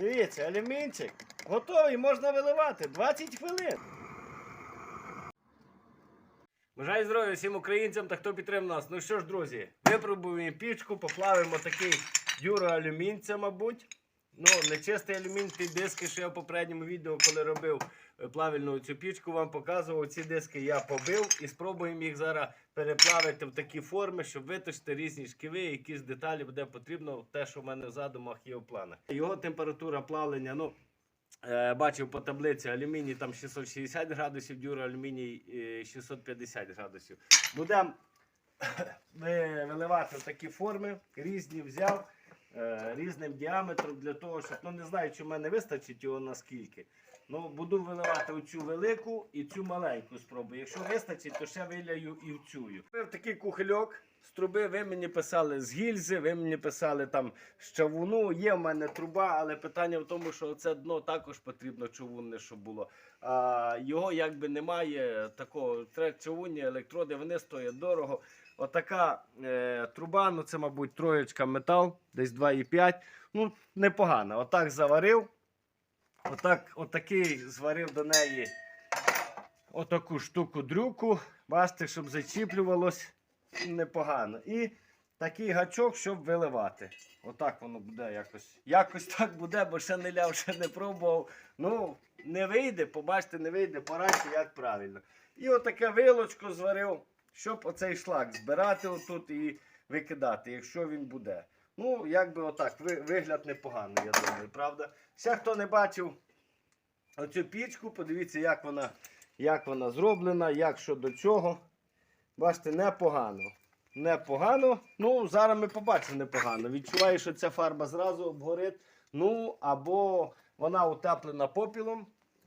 Дивіться, алюмінчик. Готовий, можна виливати. 20 хвилин. Бажаю здоров'я всім українцям та хто підтримав нас. Ну що ж, друзі, випробуємо пічку, поплавимо такий дюроалюмінь, алюмінця, мабуть. Ну, нечистий алюмінь, ті диски, що я в попередньому відео, коли робив е, плавильну цю пічку, вам показував. Ці диски я побив і спробуємо їх зараз переплавити в такі форми, щоб виточити різні шківи, якісь деталі буде потрібно, те, що в мене в задумах є в планах. Його температура плавлення, ну. Е, Бачив по таблиці алюміній там 660 градусів, дюроалюміній е, 650 градусів. Будемо виливати в такі форми, різні взяв, е, різним діаметром для того, щоб ну не знаю, чи в мене вистачить його наскільки. Ну, буду виливати оцю велику і цю маленьку спробую. Якщо вистачить, то ще виляю і в цю. Такий кухольок з труби ви мені писали з гільзи, ви мені писали там з чавуну. Є в мене труба, але питання в тому, що це дно також потрібно чавунне, щоб було. А його якби немає такого. Треба чавунні електроди, вони стоять дорого. Отака е, труба, ну це, мабуть, троєчка метал, десь 2,5. Ну, непогано. Отак заварив. Отак, отакий зварив до неї отаку штуку дрюку. Бачите, щоб зачіплювалось непогано. І такий гачок, щоб виливати. Отак воно буде якось. Якось так буде, бо ще не ляв, ще не пробував. Ну, не вийде, побачите, не вийде, порадьте, як правильно. І отаке вилочко зварив, щоб оцей шлак збирати отут і викидати, якщо він буде. Ну, якби отак, вигляд непоганий, я думаю, правда? Ще хто не бачив оцю пічку, подивіться, як вона, як вона зроблена, як що до чого. Бачите, непогано. Непогано. Ну, зараз ми побачимо непогано. Відчуваю, що ця фарба зразу обгорить. Ну, або вона утеплена попілом.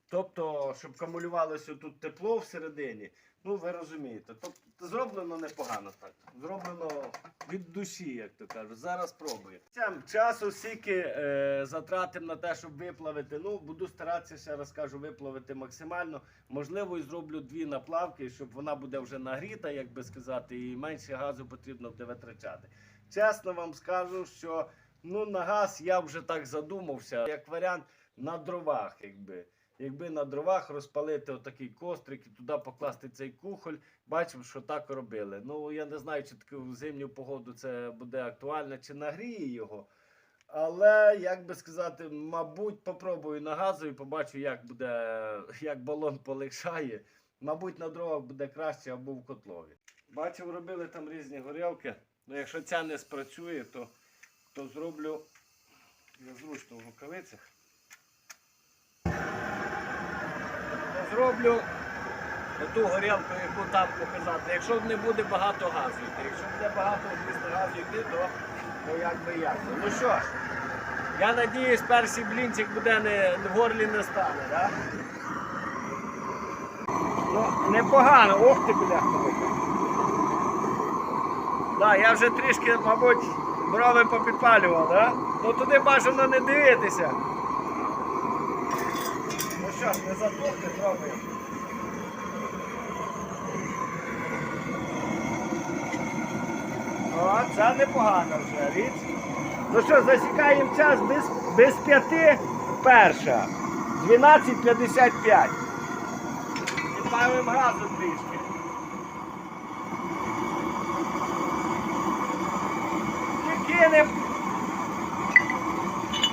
Тобто, щоб камулювалося тут тепло всередині. Ну, ви розумієте. Тобто, зроблено непогано так. Зроблено від душі, як то кажуть. Зараз пробую. Цям часу стільки е, затратим на те, щоб виплавити. Ну, буду старатися, ще раз кажу, виплавити максимально. Можливо, і зроблю дві наплавки, щоб вона буде вже нагріта, як би сказати, і менше газу потрібно буде витрачати. Чесно вам скажу, що ну, на газ я вже так задумався, як варіант на дровах, якби. Якби на дровах розпалити отакий кострик і туди покласти цей кухоль, бачив, що так робили. Ну я не знаю, чи таки в зимню погоду це буде актуально, чи нагріє його. Але, як би сказати, мабуть, попробую на газу і побачу, як буде, як балон полегшає. Мабуть, на дровах буде краще або в котлові. Бачив, робили там різні горілки. Ну, якщо ця не спрацює, то, то зроблю незручно в рукавицях. Зроблю ту горілку, яку там показати. Якщо не буде багато газу йти. Якщо буде багато звісно, газу йти, то, то як би як. Ну що ж, я надіюсь, перший блінчик буде не, в горлі не стане, так? Ну, непогано, ох ти бляха. Так, я вже трішки, мабуть, брови попідпалював, так? Ну туди бажано не дивитися. Ну не затухне трохи. О, це непогано вже річ. Ну що, засікаємо час без, без п'яти перша. 12.55. Підбавимо газу трішки. І кинем.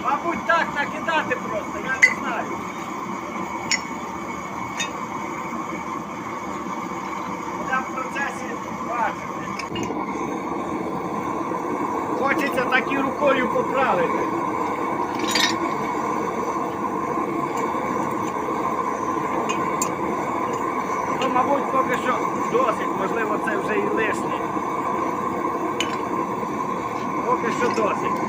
Мабуть, так накидати просто, я не знаю. Будемо в процесі бачити. Хочеться так і рукою поправити. Ну, мабуть, поки що досить, можливо, це вже і лишнє. Поки що досить.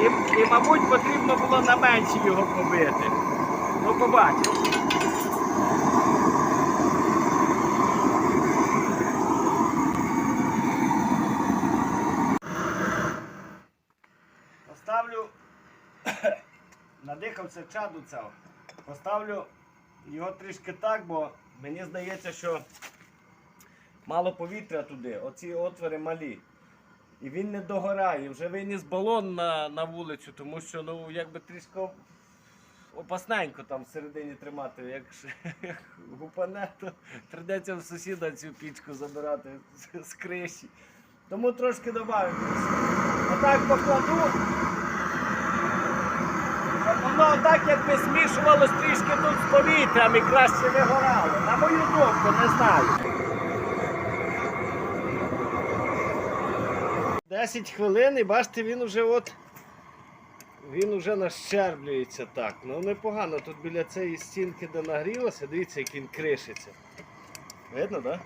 І, і мабуть, потрібно було на менші його побити. Ну, побачимо. Поставлю, надихався чаду цього. Поставлю його трішки так, бо мені здається, що мало повітря туди, оці отвори малі. і він не догорає. Вже виніс балон на, на вулицю, тому що ну якби трішки опасненько там всередині тримати. Як, як гупане, то прийдеться в сусіда цю пічку забирати з, криші. Тому трошки додаємо. Отак покладу. Воно так якби змішувалось трішки тут з повітрям і краще не горало. На мою думку, не знаю. 10 хвилин і бачите, він уже от. Він уже нащерблюється так. Ну непогано. Тут біля цієї стінки, де нагрілося, дивіться, як він кришиться. Видно, так? Да?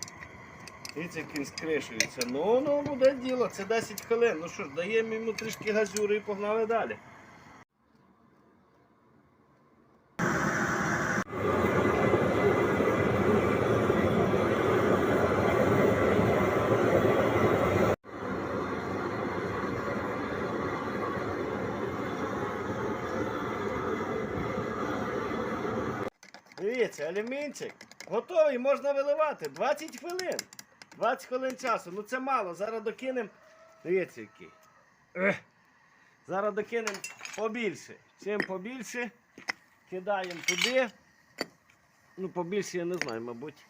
Дивіться, як він скришується. Ну, ну, буде діло, це 10 хвилин. Ну що ж, даємо йому трішки газюри і погнали далі. Дивіться, алюмінчик готовий, можна виливати. 20 хвилин. 20 хвилин часу. Ну це мало. Зараз докинемо. Дивіться, який. Зараз докинемо побільше. Чим побільше, кидаємо туди. Ну, побільше я не знаю, мабуть.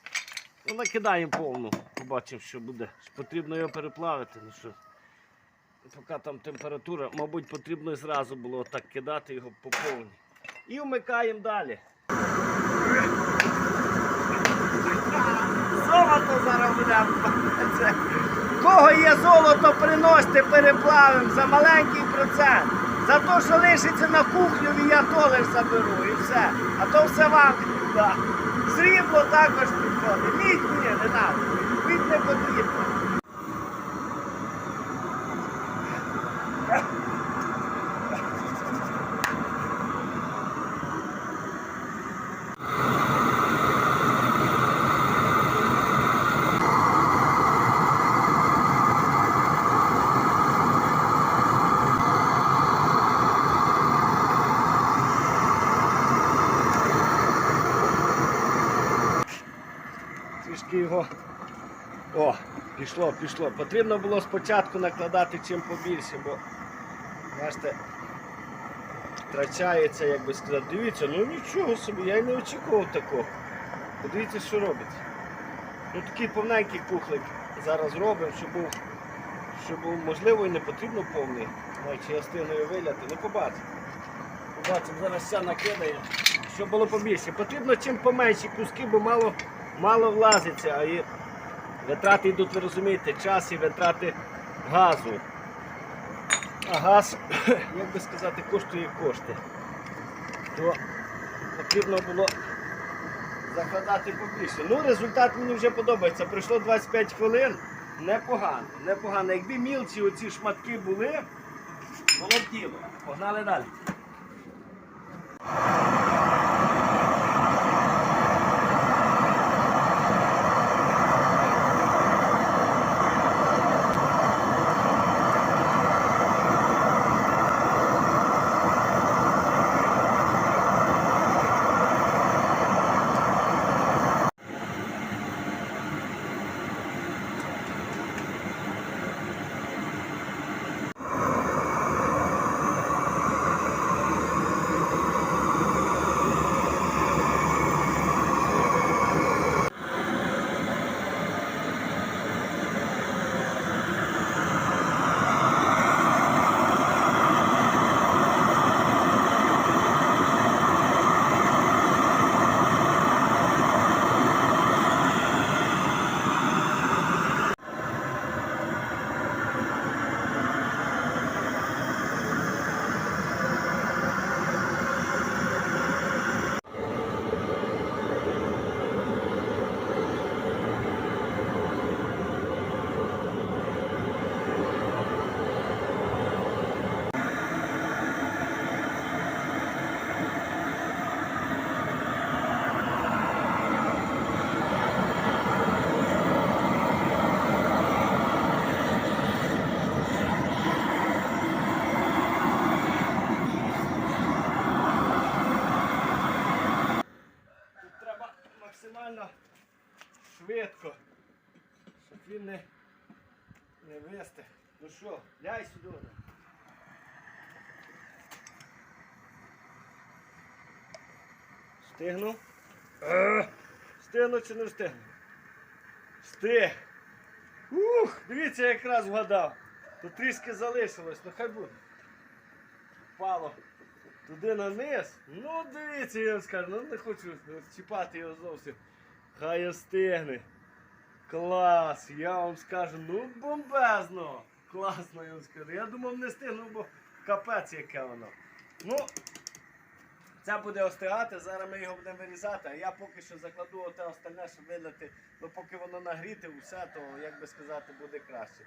Ну, накидаємо повну. Побачимо, що буде. Потрібно його переплавити. Ну що. Поки там температура, мабуть, потрібно зразу було так кидати його по повній. І вмикаємо далі. Золото заробляв. Кого є золото, приносьте, переплавимо за маленький процент. За те, що лишиться на кухню, я то лиш заберу і все. А то все вам. Да. Срібло також підходить. Мідь ні, не треба. Мідь не потрібно. Трішки його. О, пішло, пішло. Потрібно було спочатку накладати чим побільше, бо бачите, втрачається, як би сказати. Дивіться, ну нічого собі, я й не очікував такого. Подивіться, що робиться. Ну такий повненький кухлик зараз робимо, щоб був, щоб був можливо і не потрібно повний. Чи я встигну його виляти, ну побачимо. Побачимо, зараз вся накидає, щоб було побільше. Потрібно чим поменші куски, бо мало, мало влазиться, а і витрати йдуть, ви розумієте, час і витрати газу. А газ, як би сказати, коштує кошти. То потрібно було закладати побільше. Ну, результат мені вже подобається. Пройшло 25 хвилин. Непогано, непогано. Якби мілці оці шматки були, було б діло. Погнали далі. Тут треба максимально швидко, щоб він не, не вистих. Ну що, ляй сюди. Встигну? Е, Встигну чи не встигну? Встиг. Ух, дивіться, я якраз вгадав. Тут трішки залишилось, ну хай буде. Впало туди на низ. Ну, дивіться, я вам скажу, ну не хочу чіпати його зовсім. Хай остигне. Клас, я вам скажу, ну бомбезно. Класно, я вам скажу. Я думав не стигну, бо капець яке воно. Ну, це буде остигати, зараз ми його будемо вирізати, а я поки що закладу оте остальне, щоб видати, ну поки воно нагріте, все, то як би сказати, буде краще.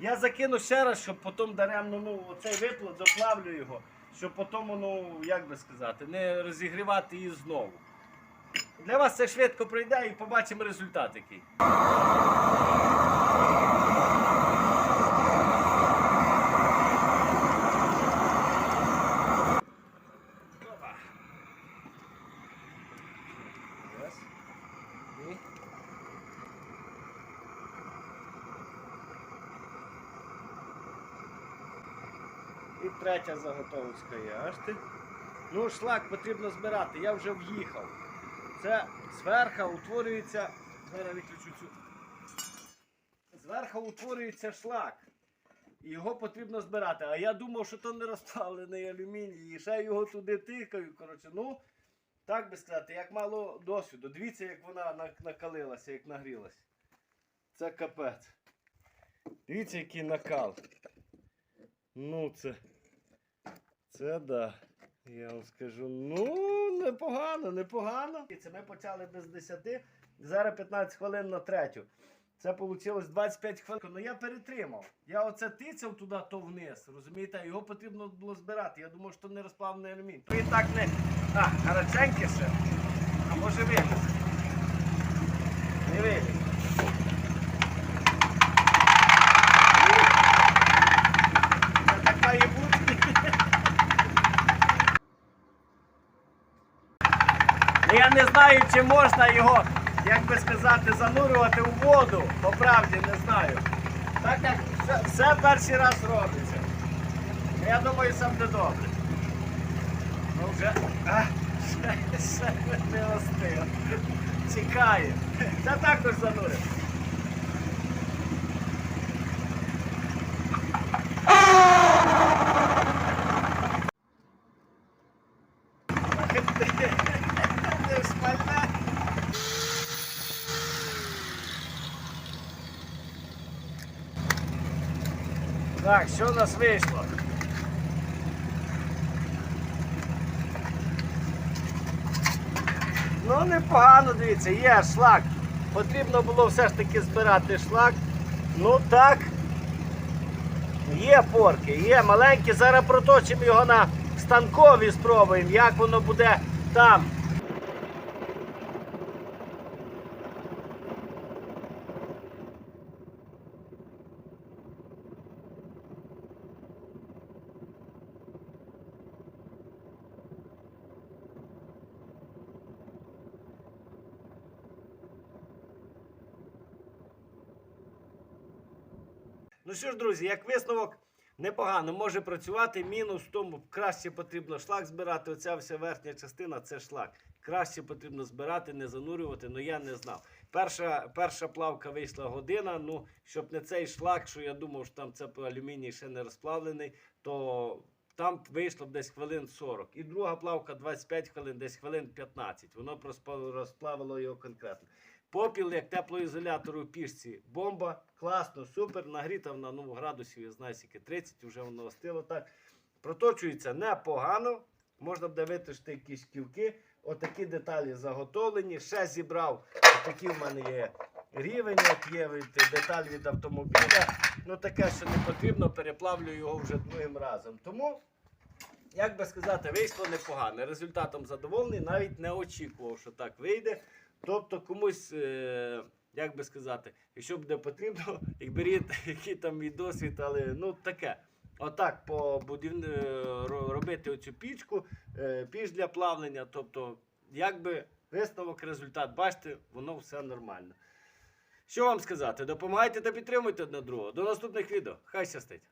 Я закину ще раз, щоб потім даремно ну, оцей виплат доплавлю його, щоб потім, ну, як би сказати, не розігрівати її знову. Для вас це швидко пройде і побачимо результат який. І третя заготовочка є. Аж ти. Ну, шлак потрібно збирати. Я вже в'їхав. Це зверху утворюється. Зараз виключу цю. Зверху утворюється шлак. І його потрібно збирати. А я думав, що то не розплавлений алюміній. І ще його туди тикаю. Коротше, ну, так би сказати, як мало досвіду. Дивіться, як вона накалилася, як нагрілася. Це капець. Дивіться, який накал. Ну, це. Це да. Я вам скажу, ну, непогано, непогано. І це ми почали без 10, зараз 15 хвилин на третю. Це вийшло 25 хвилин. Ну я перетримав. Я оце тицяв туди, то вниз. Розумієте, його потрібно було збирати. Я думав, що не розплавлений алюмінь. То і так не. А, гаряченьке ще. А може виліз. Не виліз. Це так має бути. Ну, Я не знаю, чи можна його, як би сказати, занурювати у воду. По правді не знаю. Так як все, перший раз робиться. Я думаю, все буде добре. Ну вже. Ще, не остив. Чекає. Це також занурив. Не шпальне. Так, що у нас вийшло? Ну, непогано, дивіться, є шлак. Потрібно було все ж таки збирати шлак. Ну так. Є порки, є маленькі. Зараз проточимо його на станкові, спробуємо, як воно буде там. Ну що ж, друзі, як висновок непогано може працювати. Мінус тому, краще потрібно шлак збирати. Оця вся верхня частина це шлак. Краще потрібно збирати, не занурювати, але я не знав. Перша, перша плавка вийшла година. Ну, щоб не цей шлак, що я думав, що там це по алюміній ще не розплавлений, то там вийшло десь хвилин 40. І друга плавка 25 хвилин, десь хвилин 15. Воно просто розплавило його конкретно. Попіл як теплоізолятор у пішці. Бомба, класно, супер. Нагріта вона ну, градусів, я знаю, скільки 30, вже воно остило так. Проточується непогано. Можна буде витишити якісь ківки. Отакі деталі заготовлені. Ще зібрав. Отакий в мене є рівень, як є деталь від автомобіля. Ну таке, що не потрібно, переплавлю його вже другим разом. Тому, як би сказати, вийшло непогано. Результатом задоволений, навіть не очікував, що так вийде. Тобто комусь, е, як би сказати, якщо буде потрібно, як беріть який там мій досвід, але ну таке. Отак по будівни ро- робити оцю пічку, е, піч для плавлення. Тобто, якби висновок, результат, бачите, воно все нормально. Що вам сказати? Допомагайте та підтримуйте одне другого. До наступних відео. Хай щастить!